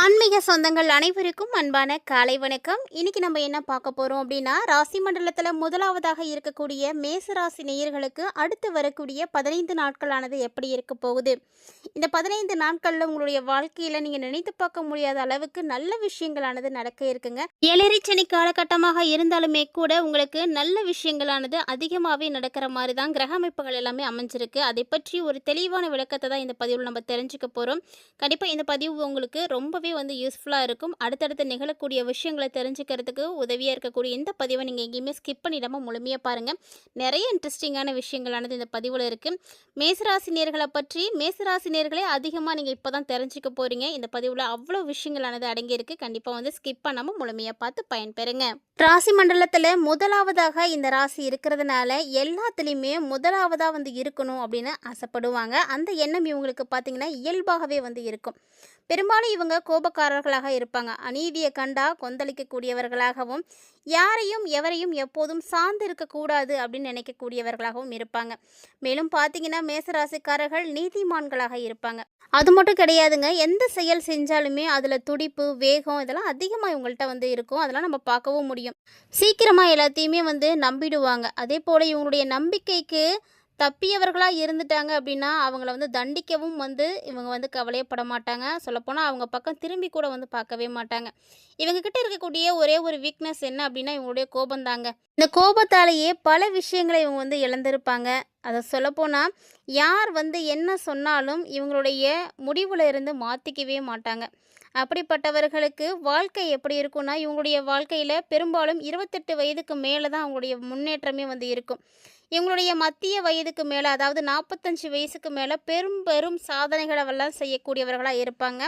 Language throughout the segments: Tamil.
ஆன்மீக சொந்தங்கள் அனைவருக்கும் அன்பான காலை வணக்கம். இன்னைக்கு நம்ம என்ன பார்க்க போகிறோம் அப்படின்னா ராசி மண்டலத்தில் முதலாவதாக இருக்கக்கூடிய மேச ராசி நேயர்களுக்கு அடுத்து வரக்கூடிய பதினைந்து நாட்களானது எப்படி இருக்க போகுது? இந்த பதினைந்து நாட்களில் உங்களுடைய வாழ்க்கையில் நீங்கள் நினைத்து பார்க்க முடியாத அளவுக்கு நல்ல விஷயங்களானது நடக்க இருக்குங்க. ஏழரை சனி காலகட்டமாக இருந்தாலுமே கூட உங்களுக்கு நல்ல விஷயங்களானது அதிகமாகவே நடக்கிற மாதிரி தான் கிரக அமைப்புகள் எல்லாமே அமைஞ்சிருக்கு. அதை பற்றி ஒரு தெளிவான விளக்கத்தை தான் இந்த பதிவில் நம்ம தெரிஞ்சுக்க போகிறோம் கண்டிப்பாக இந்த பதிவு உங்களுக்கு ரொம்ப ரொம்பவே வந்து யூஸ்ஃபுல்லாக இருக்கும். அடுத்தடுத்து நிகழக்கூடிய விஷயங்களை தெரிஞ்சுக்கிறதுக்கு உதவியாக இருக்கக்கூடிய இந்த பதிவை நீங்கள் எங்கேயுமே ஸ்கிப் பண்ணிடாமல் முழுமையாக பாருங்கள் நிறைய இன்ட்ரெஸ்டிங்கான விஷயங்களானது இந்த பதிவில் இருக்குது மேசராசினியர்களை பற்றி மேசராசினியர்களே அதிகமாக நீங்கள் இப்போ தான் தெரிஞ்சுக்க போகிறீங்க இந்த பதிவில் அவ்வளோ விஷயங்களானது அடங்கியிருக்கு. கண்டிப்பாக வந்து ஸ்கிப் பண்ணாமல் முழுமையாக பார்த்து பயன்பெறுங்க. ராசி மண்டலத்தில் முதலாவதாக இந்த ராசி இருக்கிறதுனால எல்லாத்துலேயுமே முதலாவதாக வந்து இருக்கணும் அப்படின்னு ஆசைப்படுவாங்க. அந்த எண்ணம் இவங்களுக்கு பார்த்திங்கன்னா இயல்பாகவே வந்து இருக்கும். பெரும்பாலும் இவங்க கோபக்காரர்களாக இருப்பாங்க. அநீதியை கண்டா கொந்தளிக்கக்கூடியவர்களாகவும் யாரையும் எவரையும் எப்போதும் சார்ந்து இருக்கக்கூடாது அப்படின்னு நினைக்கக்கூடியவர்களாகவும் இருப்பாங்க. மேலும் பார்த்தீங்கன்னா மேசராசிக்காரர்கள் நீதிமான்களாக இருப்பாங்க. அது மட்டும் கிடையாதுங்க எந்த செயல் செஞ்சாலுமே அதில் துடிப்பு வேகம் இதெல்லாம் அதிகமாக இவங்கள்ட்ட வந்து இருக்கும். அதெல்லாம் நம்ம பார்க்கவும் முடியும். சீக்கிரமாக எல்லாத்தையுமே வந்து நம்பிடுவாங்க. அதே போல் இவங்களுடைய நம்பிக்கைக்கு தப்பியவர்களாக இருந்துட்டாங்க அப்படின்னா அவங்கள வந்து தண்டிக்கவும் வந்து இவங்க வந்து கவலையப்பட மாட்டாங்க சொல்லப்போனால் அவங்க பக்கம் திரும்பி கூட வந்து பார்க்கவே மாட்டாங்க. இவங்கக்கிட்ட இருக்கக்கூடிய ஒரே ஒரு வீக்னஸ் என்ன அப்படின்னா இவங்களுடைய கோபம் தாங்க இந்த கோபத்தாலேயே பல விஷயங்களை இவங்க வந்து இழந்திருப்பாங்க. அதை சொல்லப்போனால் யார் வந்து என்ன சொன்னாலும் இவங்களுடைய முடிவில் இருந்து மாற்றிக்கவே மாட்டாங்க. அப்படிப்பட்டவர்களுக்கு வாழ்க்கை எப்படி இருக்கும்னா இவங்களுடைய வாழ்க்கையில் பெரும்பாலும் இருபத்தெட்டு வயதுக்கு மேலே தான் அவங்களுடைய முன்னேற்றமே வந்து இருக்கும். இவங்களுடைய மத்திய வயதுக்கு மேலே அதாவது நாற்பத்தஞ்சு வயசுக்கு மேலே பெரும் பெரும் சாதனைகளெல்லாம் செய்யக்கூடியவர்களாக இருப்பாங்க.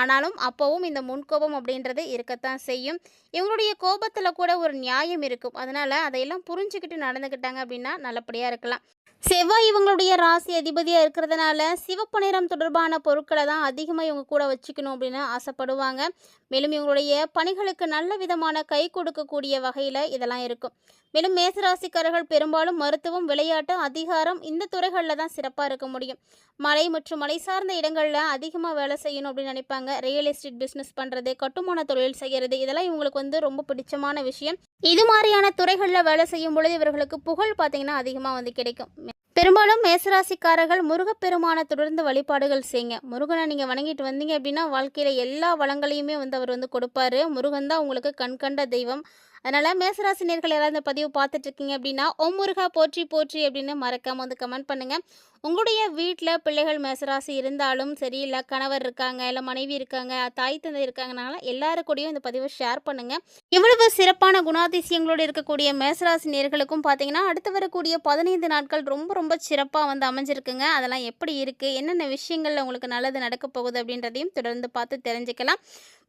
ஆனாலும் அப்போவும் இந்த முன்கோபம் அப்படின்றது இருக்கத்தான் செய்யும். இவங்களுடைய கோபத்தில் கூட ஒரு நியாயம் இருக்கும். அதனால் அதையெல்லாம் புரிஞ்சுக்கிட்டு நடந்துக்கிட்டாங்க அப்படின்னா நல்லபடியாக இருக்கலாம். செவ்வாய் இவங்களுடைய ராசி அதிபதியாக இருக்கிறதுனால சிவப்பு நிறம் தொடர்பான பொருட்களை தான் அதிகமாக இவங்க கூட வச்சுக்கணும் அப்படின்னு ஆசைப்படுவாங்க. மேலும் இவங்களுடைய பணிகளுக்கு நல்ல விதமான கை கொடுக்கக்கூடிய வகையில் இதெல்லாம் இருக்கும். மேலும் மேசராசிக்காரர்கள் பெரும்பாலும் மருத்துவ மருத்துவம் விளையாட்டு அதிகாரம் இந்த துறைகளில் தான் சிறப்பாக இருக்க முடியும். மலை மற்றும் மலை சார்ந்த இடங்களில் அதிகமாக வேலை செய்யணும் அப்படின்னு நினைப்பாங்க. ரியல் எஸ்டேட் பிஸ்னஸ் பண்ணுறது கட்டுமான தொழில் செய்கிறது இதெல்லாம் இவங்களுக்கு வந்து ரொம்ப பிடிச்சமான விஷயம். இது மாதிரியான துறைகளில் வேலை செய்யும் பொழுது இவர்களுக்கு புகழ் பார்த்தீங்கன்னா அதிகமாக வந்து கிடைக்கும். பெரும்பாலும் மேசராசிக்காரர்கள் முருகப்பெருமானை தொடர்ந்து வழிபாடுகள் செய்யுங்க. முருகனை நீங்கள் வணங்கிட்டு வந்தீங்க அப்படின்னா வாழ்க்கையில் எல்லா வளங்களையுமே வந்து அவர் வந்து கொடுப்பாரு. முருகன் தான் உங்களுக்கு கண்கண்ட தெய்வம். அதனால் மேசராசினியர்கள் யாராவது இந்த பதிவு பார்த்துட்ருக்கீங்க அப்படின்னா ஒம்முருகா போற்றி போற்றி அப்படின்னு மறக்காமல் வந்து கமெண்ட் பண்ணுங்கள் உங்களுடைய வீட்டில் பிள்ளைகள் மேசராசி இருந்தாலும் சரி இல்லை கணவர் இருக்காங்க இல்லை மனைவி இருக்காங்க தாய் தந்தை இருக்காங்கனால எல்லாரு கூடயும் இந்த பதிவை ஷேர் பண்ணுங்கள் இவ்வளவு சிறப்பான குணாதிசயங்களோடு இருக்கக்கூடிய மேசராசி நேர்களுக்கும் பார்த்தீங்கன்னா அடுத்து வரக்கூடிய பதினைந்து நாட்கள் ரொம்ப ரொம்ப சிறப்பாக வந்து அமைஞ்சிருக்குங்க. அதெல்லாம் எப்படி இருக்குது என்னென்ன விஷயங்களில் உங்களுக்கு நல்லது நடக்க போகுது அப்படின்றதையும் தொடர்ந்து பார்த்து தெரிஞ்சுக்கலாம்.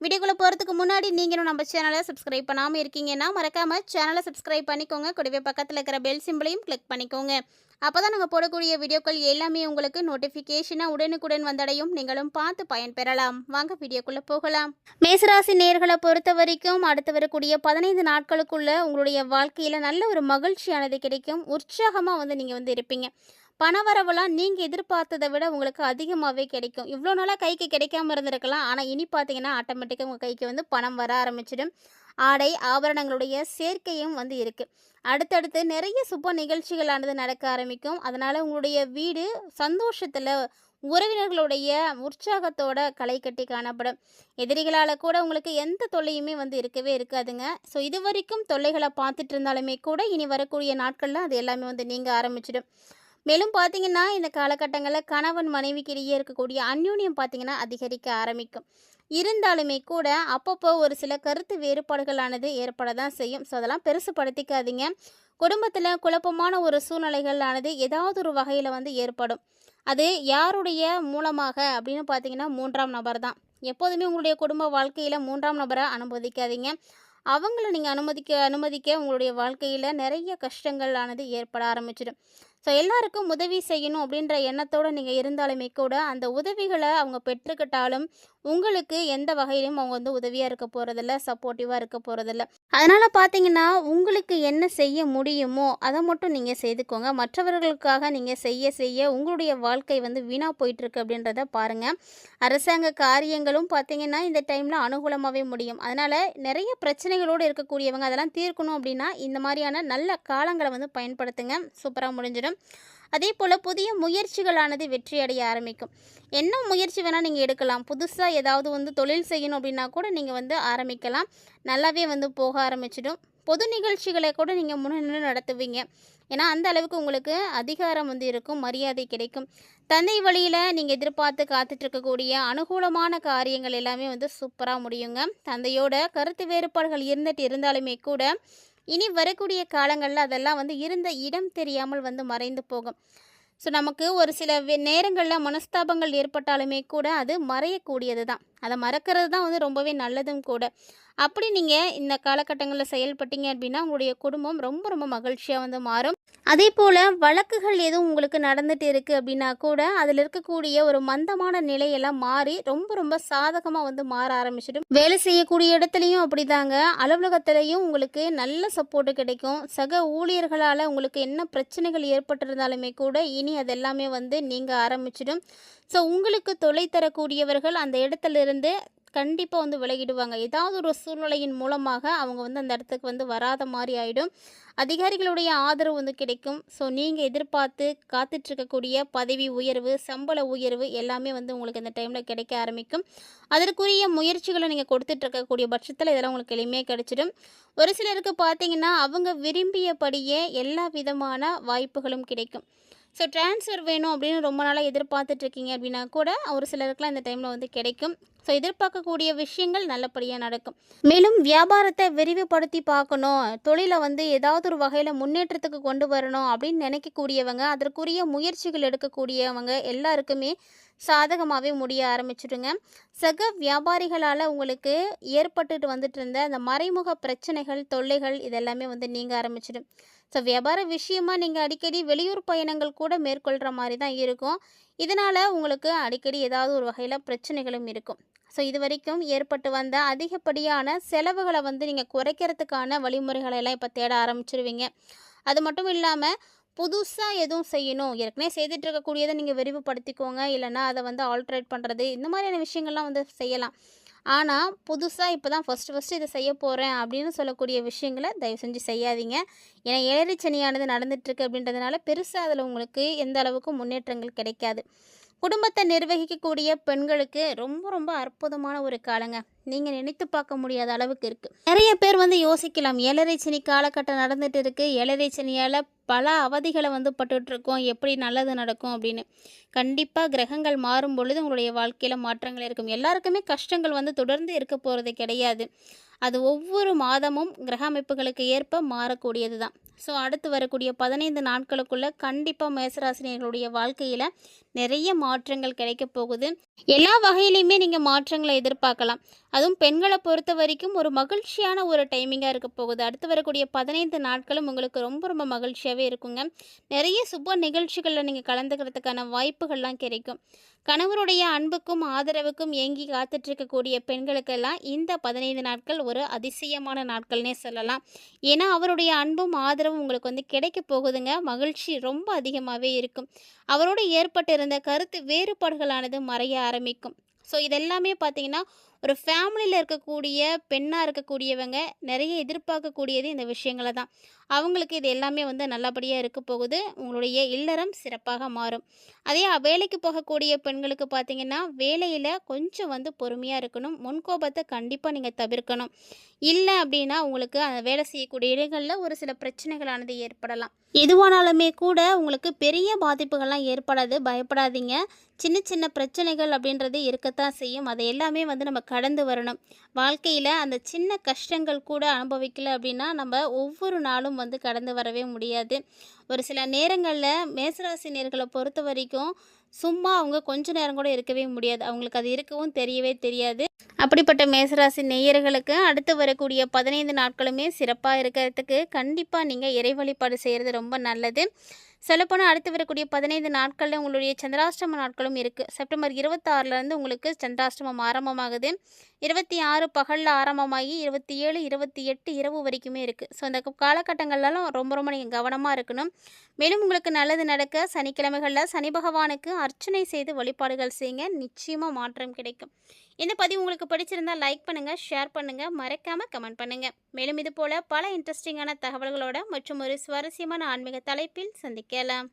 வீடியோக்குள்ளே போகிறதுக்கு முன்னாடி நீங்களும் நம்ம சேனலை சப்ஸ்கிரைப் பண்ணாமல் இருக்கீங்கன்னா மறக்காமல் சேனலை சப்ஸ்கிரைப் பண்ணிக்கோங்க. கூடவே பக்கத்தில் இருக்கிற பெல் சிம்பிளையும் கிளிக் பண்ணிக்கோங்க. அப்போ தான் நாங்கள் போடக்கூடிய வீடியோக்கள் எல்லாமே உங்களுக்கு நோட்டிஃபிகேஷனாக உடனுக்குடன் வந்தடையும். நீங்களும் பார்த்து பயன்பெறலாம். வாங்க வீடியோக்குள்ளே போகலாம். மேசராசி நேர்களை பொறுத்த வரைக்கும் அடுத்து வரக்கூடிய பதினைந்து நாட்களுக்குள்ள உங்களுடைய வாழ்க்கையில் நல்ல ஒரு மகிழ்ச்சியானது கிடைக்கும். உற்சாகமாக வந்து நீங்கள் வந்து இருப்பீங்க. பணவரவெல்லாம் நீங்கள் எதிர்பார்த்ததை விட உங்களுக்கு அதிகமாகவே கிடைக்கும். இவ்வளோ நாளாக கைக்கு கிடைக்காம இருந்திருக்கலாம். ஆனால் இனி பார்த்தீங்கன்னா ஆட்டோமேட்டிக்காக உங்கள் கைக்கு வந்து பணம் வர ஆரம்பிச்சிடும். ஆடை ஆபரணங்களுடைய சேர்க்கையும் வந்து இருக்குது அடுத்தடுத்து நிறைய சுப நிகழ்ச்சிகளானது நடக்க ஆரம்பிக்கும். அதனால் உங்களுடைய வீடு சந்தோஷத்தில் உறவினர்களுடைய உற்சாகத்தோட களை கட்டி காணப்படும். எதிரிகளால் கூட உங்களுக்கு எந்த தொல்லையுமே வந்து இருக்கவே இருக்காதுங்க. ஸோ இது வரைக்கும் தொல்லைகளை பார்த்துட்டு இருந்தாலுமே கூட இனி வரக்கூடிய நாட்களில் அது எல்லாமே வந்து நீங்க ஆரம்பிச்சிடும். மேலும் பார்த்தீங்கன்னா இந்த காலகட்டங்களில் கணவன் மனைவிக்கிடையே இருக்கக்கூடிய அந்யூன்யம் பார்த்தீங்கன்னா அதிகரிக்க ஆரம்பிக்கும். இருந்தாலுமே கூட அப்பப்போ ஒரு சில கருத்து வேறுபாடுகளானது ஏற்பட தான் செய்யும். ஸோ அதெல்லாம் பெருசுப்படுத்திக்காதீங்க குடும்பத்தில் குழப்பமான ஒரு சூழ்நிலைகளானது ஏதாவது ஒரு வகையில் வந்து ஏற்படும். அது யாருடைய மூலமாக அப்படின்னு பார்த்தீங்கன்னா மூன்றாம் நபர் தான். எப்போதுமே உங்களுடைய குடும்ப வாழ்க்கையில் மூன்றாம் நபரை அனுமதிக்காதீங்க. அவங்கள நீங்கள் அனுமதிக்க அனுமதிக்க உங்களுடைய வாழ்க்கையில் நிறைய கஷ்டங்களானது ஏற்பட ஆரம்பிச்சிடும். ஸோ எல்லாருக்கும் உதவி செய்யணும் அப்படின்ற எண்ணத்தோடு நீங்கள் இருந்தாலுமே கூட அந்த உதவிகளை அவங்க பெற்றுக்கிட்டாலும் உங்களுக்கு எந்த வகையிலும் அவங்க வந்து உதவியாக இருக்க போகிறதில்ல சப்போர்ட்டிவாக இருக்க போகிறதில்ல அதனால் பார்த்தீங்கன்னா உங்களுக்கு என்ன செய்ய முடியுமோ அதை மட்டும் நீங்கள் செய்துக்கோங்க. மற்றவர்களுக்காக நீங்கள் செய்ய செய்ய உங்களுடைய வாழ்க்கை வந்து வீணாக போயிட்டுருக்கு அப்படின்றத பாருங்கள் அரசாங்க காரியங்களும் பார்த்தீங்கன்னா இந்த டைமில் அனுகூலமாகவே முடியும். அதனால் நிறைய பிரச்சனைகளோடு இருக்கக்கூடியவங்க அதெல்லாம் தீர்க்கணும் அப்படின்னா இந்த மாதிரியான நல்ல காலங்களை வந்து பயன்படுத்துங்க. சூப்பராக முடிஞ்சிடும். அதே போல் புதிய முயற்சிகளானது வெற்றி அடைய ஆரம்பிக்கும். என்ன முயற்சி வேணால் நீங்கள் எடுக்கலாம். புதுசாக ஏதாவது வந்து தொழில் செய்யணும் அப்படின்னா கூட நீங்கள் வந்து ஆரம்பிக்கலாம். நல்லாவே வந்து போக ஆரம்பிச்சிடும். பொது நிகழ்ச்சிகளை கூட நீங்கள் முன்னின்று நடத்துவீங்க. ஏன்னா அந்த அளவுக்கு உங்களுக்கு அதிகாரம் வந்து இருக்கும். மரியாதை கிடைக்கும். தந்தை வழியில் நீங்கள் எதிர்பார்த்து காத்துட்ருக்கக்கூடிய அனுகூலமான காரியங்கள் எல்லாமே வந்து சூப்பராக முடியுங்க. தந்தையோட கருத்து வேறுபாடுகள் இருந்துட்டு இருந்தாலுமே கூட இனி வரக்கூடிய காலங்களில் அதெல்லாம் வந்து இருந்த இடம் தெரியாமல் வந்து மறைந்து போகும். ஸோ நமக்கு ஒரு சில நேரங்களில் மனஸ்தாபங்கள் ஏற்பட்டாலுமே கூட அது மறையக்கூடியது தான். அதை மறக்கிறது தான் வந்து ரொம்பவே நல்லதும் கூட. அப்படி நீங்கள் இந்த காலகட்டங்களில் செயல்பட்டீங்க அப்படின்னா உங்களுடைய குடும்பம் ரொம்ப ரொம்ப மகிழ்ச்சியாக வந்து மாறும். அதே போல் வழக்குகள் எதுவும் உங்களுக்கு நடந்துட்டு இருக்குது அப்படின்னா கூட அதில் இருக்கக்கூடிய ஒரு மந்தமான நிலையெல்லாம் மாறி ரொம்ப ரொம்ப சாதகமாக வந்து மாற ஆரம்பிச்சிடும். வேலை செய்யக்கூடிய இடத்துலையும் அப்படிதாங்க. அலுவலகத்திலையும் உங்களுக்கு நல்ல சப்போர்ட்டு கிடைக்கும். சக ஊழியர்களால் உங்களுக்கு என்ன பிரச்சனைகள் ஏற்பட்டிருந்தாலுமே கூட இனி அதெல்லாமே வந்து நீங்கள் ஆரம்பிச்சிடும். ஸோ உங்களுக்கு தொலை தரக்கூடியவர்கள் அந்த இடத்துல இருந்து கண்டிப்பாக வந்து விலகிடுவாங்க. ஏதாவது ஒரு சூழ்நிலையின் மூலமாக அவங்க வந்து அந்த இடத்துக்கு வந்து வராத மாதிரி ஆகிடும் அதிகாரிகளுடைய ஆதரவு வந்து கிடைக்கும். ஸோ நீங்கள் எதிர்பார்த்து காத்துட்ருக்கக்கூடிய பதவி உயர்வு சம்பள உயர்வு எல்லாமே வந்து உங்களுக்கு இந்த டைமில் கிடைக்க ஆரம்பிக்கும். அதற்குரிய முயற்சிகளை நீங்கள் கொடுத்துட்ருக்கக்கூடிய பட்சத்தில் இதெல்லாம் உங்களுக்கு எளிமையாக கிடைச்சிடும். ஒரு சிலருக்கு பார்த்தீங்கன்னா அவங்க விரும்பியபடியே எல்லா விதமான வாய்ப்புகளும் கிடைக்கும். ஸோ ட்ரான்ஸ்ஃபர் வேணும் அப்படின்னு ரொம்ப நாளாக எதிர்பார்த்துட்ருக்கீங்க அப்படின்னா கூட ஒரு சிலருக்குலாம் இந்த டைமில் வந்து கிடைக்கும். ஸோ எதிர்பார்க்கக்கூடிய விஷயங்கள் நல்லபடியாக நடக்கும். மேலும் வியாபாரத்தை விரிவுபடுத்தி பார்க்கணும். தொழிலை வந்து ஏதாவது ஒரு வகையில் முன்னேற்றத்துக்கு கொண்டு வரணும் அப்படின்னு நினைக்கக்கூடியவங்க அதற்குரிய முயற்சிகள் எடுக்கக்கூடியவங்க எல்லாருக்குமே சாதகமாகவே முடிய ஆரம்பிச்சிடுங்க சக வியாபாரிகளால் உங்களுக்கு ஏற்பட்டுட்டு வந்துட்டு இருந்த அந்த மறைமுக பிரச்சனைகள் தொல்லைகள் இதெல்லாமே வந்து நீங்க ஆரம்பிச்சிடும். ஸோ வியாபார விஷயமாக நீங்கள் அடிக்கடி வெளியூர் பயணங்கள் கூட மேற்கொள்கிற மாதிரி தான் இருக்கும். இதனால் உங்களுக்கு அடிக்கடி ஏதாவது ஒரு வகையில் பிரச்சனைகளும் இருக்கும். ஸோ இது வரைக்கும் ஏற்பட்டு வந்த அதிகப்படியான செலவுகளை வந்து நீங்கள் குறைக்கிறதுக்கான வழிமுறைகளை எல்லாம் இப்போ தேட ஆரம்பிச்சிருவீங்க. அது மட்டும் இல்லாமல் புதுசாக எதுவும் செய்யணும். ஏற்கனவே செய்துட்டு இருக்கக்கூடியதை நீங்கள் விரிவுபடுத்திக்கோங்க. இல்லைன்னா அதை வந்து ஆல்ட்ரேட் பண்ணுறது இந்த மாதிரியான விஷயங்கள்லாம் வந்து செய்யலாம். ஆனால் புதுசாக இப்போ தான் ஃபஸ்ட்டு ஃபஸ்ட்டு இதை செய்ய போகிறேன் அப்படின்னு சொல்லக்கூடிய விஷயங்களை தயவு செஞ்சு செய்யாதீங்க. ஏன்னா ஏழரை நடந்துகிட்ருக்கு நடந்துட்டுருக்கு அப்படின்றதுனால பெருசாக அதில் உங்களுக்கு எந்த அளவுக்கு முன்னேற்றங்கள் கிடைக்காது. குடும்பத்தை நிர்வகிக்கக்கூடிய பெண்களுக்கு ரொம்ப ரொம்ப அற்புதமான ஒரு காலங்க. நீங்கள் நினைத்து பார்க்க முடியாத அளவுக்கு இருக்குது நிறைய பேர் வந்து யோசிக்கலாம். ஏழரை சனி காலகட்டம் நடந்துட்டு இருக்குது ஏழரை சனியால் பல அவதிகளை வந்து பட்டுட்ருக்கோம் எப்படி நல்லது நடக்கும் அப்படின்னு. கண்டிப்பாக கிரகங்கள் மாறும் பொழுது உங்களுடைய வாழ்க்கையில் மாற்றங்கள் இருக்கும். எல்லாருக்குமே கஷ்டங்கள் வந்து தொடர்ந்து இருக்க போகிறது கிடையாது. அது ஒவ்வொரு மாதமும் கிரக அமைப்புகளுக்கு ஏற்ப மாறக்கூடியது தான் ஸோ அடுத்து வரக்கூடிய பதினைந்து நாட்களுக்குள்ளே கண்டிப்பாக மேசராசினியர்களுடைய வாழ்க்கையில் நிறைய மாற்றங்கள் கிடைக்க போகுது. எல்லா வகையிலையுமே நீங்கள் மாற்றங்களை எதிர்பார்க்கலாம். அதுவும் பெண்களை பொறுத்த வரைக்கும் ஒரு மகிழ்ச்சியான ஒரு டைமிங்காக இருக்க போகுது. அடுத்து வரக்கூடிய பதினைந்து நாட்களும் உங்களுக்கு ரொம்ப ரொம்ப மகிழ்ச்சியாகவே இருக்குங்க. நிறைய சுப நிகழ்ச்சிகளில் நீங்கள் கலந்துக்கிறதுக்கான வாய்ப்புகள்லாம் கிடைக்கும். கணவருடைய அன்புக்கும் ஆதரவுக்கும் ஏங்கி காத்துட்ருக்கக்கூடிய பெண்களுக்கெல்லாம் இந்த பதினைந்து நாட்கள் ஒரு அதிசயமான நாட்கள்னே சொல்லலாம். ஏன்னா அவருடைய அன்பும் ஆதரவும் உங்களுக்கு வந்து கிடைக்க போகுதுங்க. மகிழ்ச்சி ரொம்ப அதிகமாகவே இருக்கும். அவரோடு ஏற்பட்டிருந்த கருத்து வேறுபாடுகளானது மறைய ஆரம்பிக்கும். ஸோ இதெல்லாமே பார்த்தீங்கன்னா ஒரு ஃபேமிலியில் இருக்கக்கூடிய பெண்ணாக இருக்கக்கூடியவங்க நிறைய எதிர்பார்க்கக்கூடியது இந்த விஷயங்களை தான். அவங்களுக்கு இது எல்லாமே வந்து நல்லபடியாக இருக்க போகுது. உங்களுடைய இல்லறம் சிறப்பாக மாறும். அதே வேலைக்கு போகக்கூடிய பெண்களுக்கு பார்த்தீங்கன்னா வேலையில் கொஞ்சம் வந்து பொறுமையாக இருக்கணும். முன்கோபத்தை கண்டிப்பாக நீங்கள் தவிர்க்கணும். இல்லை அப்படின்னா உங்களுக்கு அந்த வேலை செய்யக்கூடிய இடங்களில் ஒரு சில பிரச்சனைகளானது ஏற்படலாம். எதுவானாலுமே கூட உங்களுக்கு பெரிய பாதிப்புகள்லாம் ஏற்படாது. பயப்படாதீங்க. சின்ன சின்ன பிரச்சனைகள் அப்படின்றது இருக்கத்தான் செய்யும். அதை எல்லாமே வந்து நம்ம கடந்து வரணும். வாழ்க்கையில் அந்த சின்ன கஷ்டங்கள் கூட அனுபவிக்கல அப்படின்னா நம்ம ஒவ்வொரு நாளும் வந்து கடந்து வரவே முடியாது. ஒரு சில நேரங்களில் மேசராசினியர்களை பொறுத்த வரைக்கும் சும்மா அவங்க கொஞ்ச நேரம் கூட இருக்கவே முடியாது. அவங்களுக்கு அது இருக்கவும் தெரியவே தெரியாது. அப்படிப்பட்ட மேசராசி நேயர்களுக்கு அடுத்து வரக்கூடிய பதினைந்து நாட்களுமே சிறப்பாக இருக்கிறதுக்கு கண்டிப்பாக நீங்கள் இறை வழிபாடு செய்கிறது ரொம்ப நல்லது. சொல்லப்போனால் அடுத்து வரக்கூடிய பதினைந்து நாட்களில் உங்களுடைய சந்திராஷ்டம நாட்களும் இருக்குது செப்டம்பர் இருபத்தாறுலேருந்து உங்களுக்கு சந்திராஷ்டமம் ஆரம்பமாகுது. இருபத்தி ஆறு பகலில் ஆரம்பமாகி இருபத்தி ஏழு இருபத்தி எட்டு இரவு வரைக்குமே இருக்குது ஸோ அந்த காலகட்டங்கள்லாம் ரொம்ப ரொம்ப நீங்கள் கவனமாக இருக்கணும். மேலும் உங்களுக்கு நல்லது நடக்க சனிக்கிழமைகளில் சனி பகவானுக்கு அர்ச்சனை செய்து வழிபாடுகள் செய்யுங்க நிச்சயமாக மாற்றம் கிடைக்கும். இந்த பதிவு உங்களுக்கு பிடிச்சிருந்தால் லைக் பண்ணுங்கள் ஷேர் பண்ணுங்கள் மறக்காமல் கமெண்ட் பண்ணுங்கள் மேலும் இது போல் பல இன்ட்ரெஸ்டிங்கான தகவல்களோட மற்றும் ஒரு சுவாரஸ்யமான ஆன்மீக தலைப்பில் சந்திக்கலாம்.